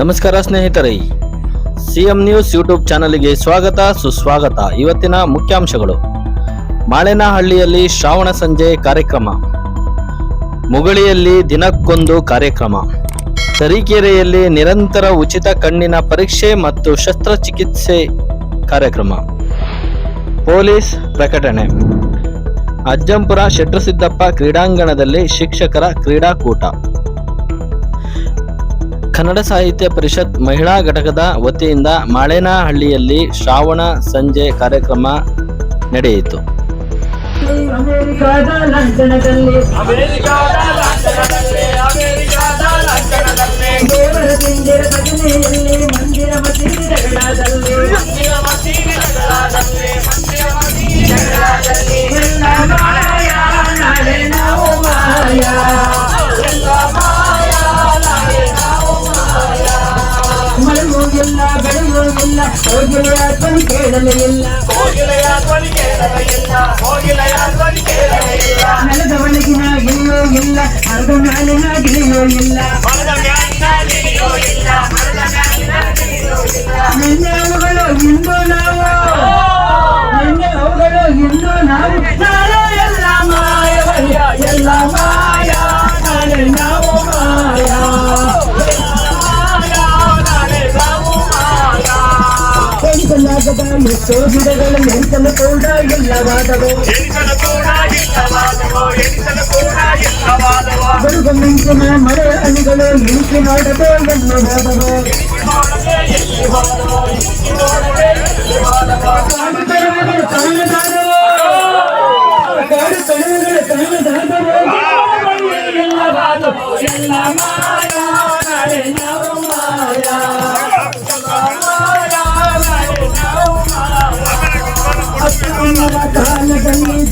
ನಮಸ್ಕಾರ ಸ್ನೇಹಿತರೆ, CM news YouTube ಚಾನಲ್ಗೆ ಸ್ವಾಗತ, ಸುಸ್ವಾಗತ. ಇವತ್ತಿನ ಮುಖ್ಯಾಂಶಗಳು. ಮಾಳೆನಹಳ್ಳಿಯಲ್ಲಿ ಶ್ರಾವಣ ಸಂಜೆ ಕಾರ್ಯಕ್ರಮ. ಮುಗಳಿಯಲ್ಲಿ ದಿನಕ್ಕೊಂದು ಕಾರ್ಯಕ್ರಮ. ತರೀಕೆರೆಯಲ್ಲಿ ನಿರಂತರ ಉಚಿತ ಕಣ್ಣಿನ ಪರೀಕ್ಷೆ ಮತ್ತು ಶಸ್ತ್ರಚಿಕಿತ್ಸೆ ಕಾರ್ಯಕ್ರಮ. ಪೊಲೀಸ್ ಪ್ರಕಟಣೆ. ಅಜ್ಜಂಪುರ ಶೆಟ್ರಸಿದ್ದಪ್ಪ ಕ್ರೀಡಾಂಗಣದಲ್ಲಿ ಶಿಕ್ಷಕರ ಕ್ರೀಡಾಕೂಟ. ಕನ್ನಡ ಸಾಹಿತ್ಯ ಪರಿಷತ್ ಮಹಿಳಾ ಘಟಕದ ವತಿಯಿಂದ ಮಾಳೇನಹಳ್ಳಿಯಲ್ಲಿ ಶ್ರಾವಣ ಸಂಜೆ ಕಾರ್ಯಕ್ರಮ ನಡೆಯಿತು. ಅಮೆರಿಕಾದ கோகிலையாத்வன் கேளலையில்லா கோகிலையாத்வன் கேளலையில்லா கோகிலையாத்வன் கேளலையில்லா நல்லதவனுக்கு இல்ல மனதம் ஞானினா இல்ல. மனதம் ஞானினா இல்ல. ಎಣಿಸಲಾಗದ ಎಷ್ಟೋ ಗಿಡಗಳು ನೆನೆಸಲು ಕೂಡ ಇಲ್ಲವಾದವು ಎಣಿಸಲು ಕೂಡ ಇಲ್ಲವಾದವೋ ಎಣಿಸಲು ಕೂಡ ಇಲ್ಲವಾದವೋ ಬರುವ ಮಿಂಚಿನ ಮಳೆ ಹನಿಗಳು ಇಳಿಸಿ ನೋಡದೆ ಎಂದು ಹೋದವು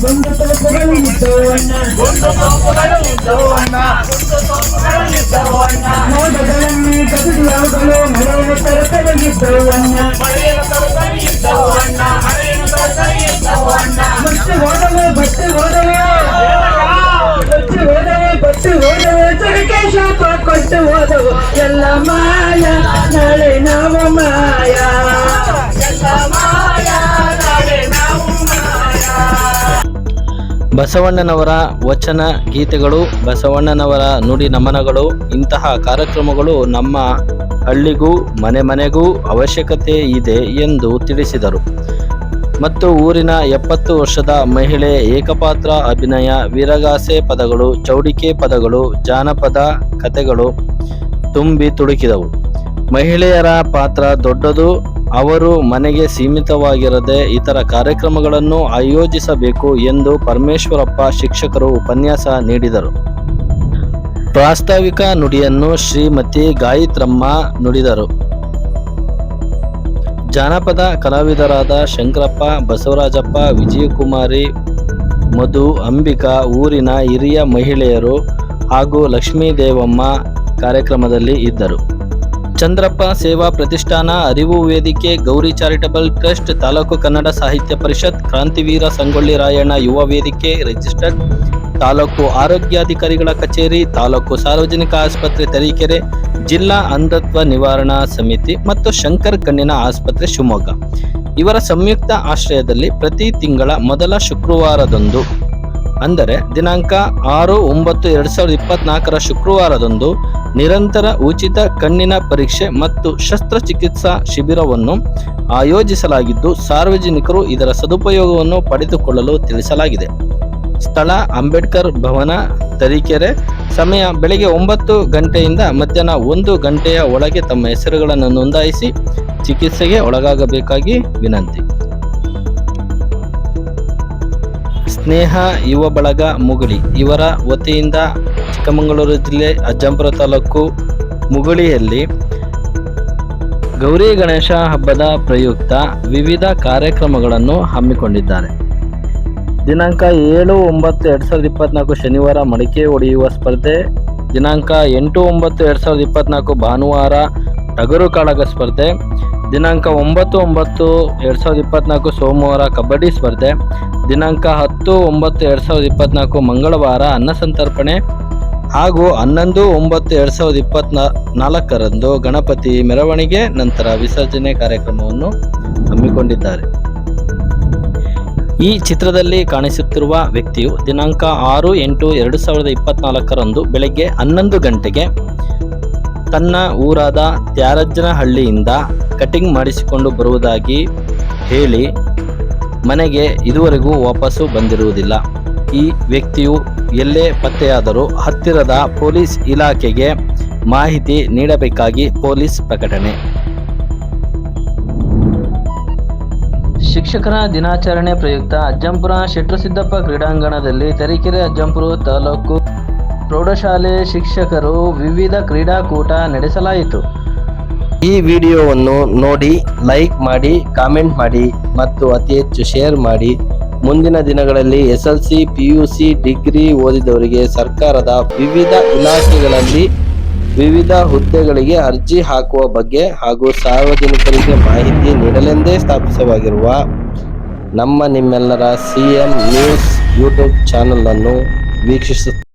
ಕಾಲದಲ್ಲಿ ಬಂದ ತೋಪಗಳು ಇದ್ದವಣ್ಣ ಮೋಡಗಳನ್ನು ಕದಿದು ಅವುಗಳು ಮಳೆಯ ತರತರಗಿದ್ದವಣ್ಣ ಬಟ್ಟೆ ಹೋದವು ಬಟ್ಟೆ ಹೋದವು ಬಟ್ಟೆ ಹೋದವು ಬಟ್ಟೆ ಹೋದವು ಚರಕೆ ಶಾಪ ಕೊಟ್ಟು ಹೋದವು ಎಲ್ಲ ಮಾಯ ನಾಳೆ ನಾವು ಮಾಯ ಬಸವಣ್ಣನವರ ವಚನ, ಗೀತೆಗಳು, ಬಸವಣ್ಣನವರ ನುಡಿ ನಮನಗಳು, ಇಂತಹ ಕಾರ್ಯಕ್ರಮಗಳು ನಮ್ಮ ಹಳ್ಳಿಗೂ, ಮನೆ ಮನೆಗೂ ಅವಶ್ಯಕತೆ ಇದೆ ಎಂದು ತಿಳಿಸಿದರು. ಮತ್ತು ಊರಿನ ಎಪ್ಪತ್ತು ವರ್ಷದ ಮಹಿಳೆ ಏಕಪಾತ್ರ ಅಭಿನಯ, ವೀರಗಾಸೆ ಪದಗಳು, ಚೌಡಿಕೆ ಪದಗಳು, ಜಾನಪದ ಕಥೆಗಳು ತುಂಬಿ ತುಳುಕಿದವು ಮಹಿಳೆಯರ ಪಾತ್ರ ದೊಡ್ಡದು ಅವರು ಮನೆಗೆ ಸೀಮಿತವಾಗಿರದೆ ಇತರ ಕಾರ್ಯಕ್ರಮಗಳನ್ನು ಆಯೋಜಿಸಬೇಕು ಎಂದು ಪರಮೇಶ್ವರಪ್ಪ ಶಿಕ್ಷಕರು ಉಪನ್ಯಾಸ ನೀಡಿದರು. ಪ್ರಾಸ್ತಾವಿಕ ನುಡಿಯನ್ನು ಶ್ರೀಮತಿ ಗಾಯತ್ರಮ್ಮ ನುಡಿದರು. ಜಾನಪದ ಕಲಾವಿದರಾದ ಶಂಕರಪ್ಪ, ಬಸವರಾಜಪ್ಪ, ವಿಜಯಕುಮಾರಿ, ಮಧು, ಅಂಬಿಕಾ, ಊರಿನ ಹಿರಿಯ ಮಹಿಳೆಯರು ಹಾಗೂ ಲಕ್ಷ್ಮೀದೇವಮ್ಮ ಕಾರ್ಯಕ್ರಮದಲ್ಲಿ ಇದ್ದರು. ಚಂದ್ರಪ್ಪ ಸೇವಾ ಪ್ರತಿಷ್ಠಾನ, ಅರಿವು ವೇದಿಕೆ, ಗೌರಿ ಚಾರಿಟಬಲ್ ಟ್ರಸ್ಟ್, ತಾಲೂಕು ಕನ್ನಡ ಸಾಹಿತ್ಯ ಪರಿಷತ್, ಕ್ರಾಂತಿವೀರ ಸಂಗೊಳ್ಳಿ ರಾಯಣ್ಣ ಯುವ ವೇದಿಕೆ, ರಿಜಿಸ್ಟರ್ಡ್ ತಾಲೂಕು ಆರೋಗ್ಯಾಧಿಕಾರಿಗಳ ಕಚೇರಿ, ತಾಲೂಕು ಸಾರ್ವಜನಿಕ ಆಸ್ಪತ್ರೆ ತರೀಕೆರೆ, ಜಿಲ್ಲಾ ಅಂಧತ್ವ ನಿವಾರಣಾ ಸಮಿತಿ ಮತ್ತು ಶಂಕರ್ ಕಣ್ಣಿನ ಆಸ್ಪತ್ರೆ ಶಿವಮೊಗ್ಗ. ಇವರ ಸಂಯುಕ್ತ ಆಶ್ರಯದಲ್ಲಿ ಪ್ರತಿ ತಿಂಗಳ ಮೊದಲ ಶುಕ್ರವಾರದಂದು ಅಂದರೆ ದಿನಾಂಕ ಆರು ಒಂಬತ್ತು ಎರಡ್ ಸಾವಿರದ ಇಪ್ಪತ್ನಾಲ್ಕರ ಶುಕ್ರವಾರದಂದು ನಿರಂತರ ಉಚಿತ ಕಣ್ಣಿನ ಪರೀಕ್ಷೆ ಮತ್ತು ಶಸ್ತ್ರಚಿಕಿತ್ಸಾ ಶಿಬಿರವನ್ನು ಆಯೋಜಿಸಲಾಗಿದ್ದು, ಸಾರ್ವಜನಿಕರು ಇದರ ಸದುಪಯೋಗವನ್ನು ಪಡೆದುಕೊಳ್ಳಲು ತಿಳಿಸಲಾಗಿದೆ. ಸ್ಥಳ ಅಂಬೇಡ್ಕರ್ ಭವನ, ತರೀಕೆರೆ. ಸಮಯ ಬೆಳಗ್ಗೆ ಒಂಬತ್ತು ಗಂಟೆಯಿಂದ ಮಧ್ಯಾಹ್ನ ಒಂದು ಗಂಟೆಯ ಒಳಗೆ ತಮ್ಮ ಹೆಸರುಗಳನ್ನು ನೋಂದಾಯಿಸಿ ಚಿಕಿತ್ಸೆಗೆ ಒಳಗಾಗಬೇಕಾಗಿ ವಿನಂತಿ. ಸ್ನೇಹ, ಯುವ ಬಳಗ, ಮುಗುಳಿ. ಇವರ ವತಿಯಿಂದ ಚಿಕ್ಕಮಗಳೂರು ಜಿಲ್ಲೆ, ಅಜ್ಜಂಪುರ ತಾಲೂಕು, ಮುಗುಳಿಯಲ್ಲಿ ಗೌರಿ ಗಣೇಶ ಹಬ್ಬದ ಪ್ರಯುಕ್ತ ವಿವಿಧ ಕಾರ್ಯಕ್ರಮಗಳನ್ನು ಹಮ್ಮಿಕೊಂಡಿದ್ದಾರೆ. ದಿನಾಂಕ ಏಳು ಒಂಬತ್ತು ಎರಡು ಸಾವಿರದ ಇಪ್ಪತ್ನಾಲ್ಕು ಶನಿವಾರ ಮಡಿಕೆ ಒಡೆಯುವ ಸ್ಪರ್ಧೆ. ದಿನಾಂಕ ಎಂಟು ಒಂಬತ್ತು ಎರಡು ಸಾವಿರದ ಇಪ್ಪತ್ನಾಲ್ಕು ಭಾನುವಾರ ಟಗರು ಕಾಳಗ ಸ್ಪರ್ಧೆ. ದಿನಾಂಕ ಒಂಬತ್ತು ಒಂಬತ್ತು ಎರಡು ಸಾವಿರದ ಇಪ್ಪತ್ನಾಲ್ಕು ಸೋಮವಾರ ಕಬಡ್ಡಿ ಸ್ಪರ್ಧೆ. ದಿನಾಂಕ ಹತ್ತು ಒಂಬತ್ತು ಎರಡು ಸಾವಿರದ ಇಪ್ಪತ್ನಾಲ್ಕು ಮಂಗಳವಾರ ಅನ್ನ ಸಂತರ್ಪಣೆ. ಹಾಗೂ ಹನ್ನೊಂದು ಒಂಬತ್ತು ಎರಡು ಸಾವಿರದ ಇಪ್ಪತ್ನಾ ನಾಲ್ಕರಂದು ಗಣಪತಿ ಮೆರವಣಿಗೆ ನಂತರ ವಿಸರ್ಜನೆ ಕಾರ್ಯಕ್ರಮವನ್ನು ಹಮ್ಮಿಕೊಂಡಿದ್ದಾರೆ. ಈ ಚಿತ್ರದಲ್ಲಿ ಕಾಣಿಸುತ್ತಿರುವ ವ್ಯಕ್ತಿಯು ದಿನಾಂಕ ಆರು ಎಂಟು ಎರಡು ಸಾವಿರದ ಇಪ್ಪತ್ನಾಲ್ಕರಂದು ಬೆಳಗ್ಗೆ ಹನ್ನೊಂದು ಗಂಟೆಗೆ ತನ್ನ ಊರಾದ ತ್ಯಾರಜ್ಜನಹಳ್ಳಿಯಿಂದ ಕಟಿಂಗ್ ಮಾಡಿಸಿಕೊಂಡು ಬರುವುದಾಗಿ ಹೇಳಿ ಮನೆಗೆ ಇದುವರೆಗೂ ವಾಪಸ್ಸು ಬಂದಿರುವುದಿಲ್ಲ. ಈ ವ್ಯಕ್ತಿಯು ಎಲ್ಲೇ ಪತ್ತೆಯಾದರೂ ಹತ್ತಿರದ ಪೊಲೀಸ್ ಇಲಾಖೆಗೆ ಮಾಹಿತಿ ನೀಡಬೇಕಾಗಿ ಪೊಲೀಸ್ ಪ್ರಕಟಣೆ. ಶಿಕ್ಷಕರ ದಿನಾಚರಣೆ ಪ್ರಯುಕ್ತ ಅಜ್ಜಂಪುರ ಶೆಟ್ರುಸಿದ್ದಪ್ಪ ಕ್ರೀಡಾಂಗಣದಲ್ಲಿ ತರೀಕೆರೆ ಅಜ್ಜಂಪುರ ತಾಲೂಕು ಪ್ರೌಢಶಾಲೆ ಶಿಕ್ಷಕರು ವಿವಿಧ ಕ್ರೀಡಾಕೂಟ ನಡೆಸಲಾಯಿತು. ಈ ವಿಡಿಯೋವನ್ನು ನೋಡಿ ಲೈಕ್ ಮಾಡಿ, ಕಾಮೆಂಟ್ ಮಾಡಿ ಮತ್ತು ಅತಿ ಹೆಚ್ಚು ಶೇರ್ ಮಾಡಿ. ಮುಂದಿನ ದಿನಗಳಲ್ಲಿ S L C, P U C degree ಓದಿದವರಿಗೆ ಸರ್ಕಾರದ ವಿವಿಧ ಇಲಾಖೆಗಳಲ್ಲಿ ವಿವಿಧ ಹುದ್ದೆಗಳಿಗೆ ಅರ್ಜಿ ಹಾಕುವ ಬಗ್ಗೆ ಹಾಗೂ ಸಾರ್ವಜನಿಕರಿಗೆ ಮಾಹಿತಿ ನೀಡಲೆಂದೇ ಸ್ಥಾಪಿಸವಾಗಿರುವ ನಮ್ಮ ನಿಮ್ಮೆಲ್ಲರ ಸಿ ಎಂ ನ್ಯೂಸ್ ಯೂಟ್ಯೂಬ್ ಚಾನಲನ್ನು ವೀಕ್ಷಿಸುತ್ತ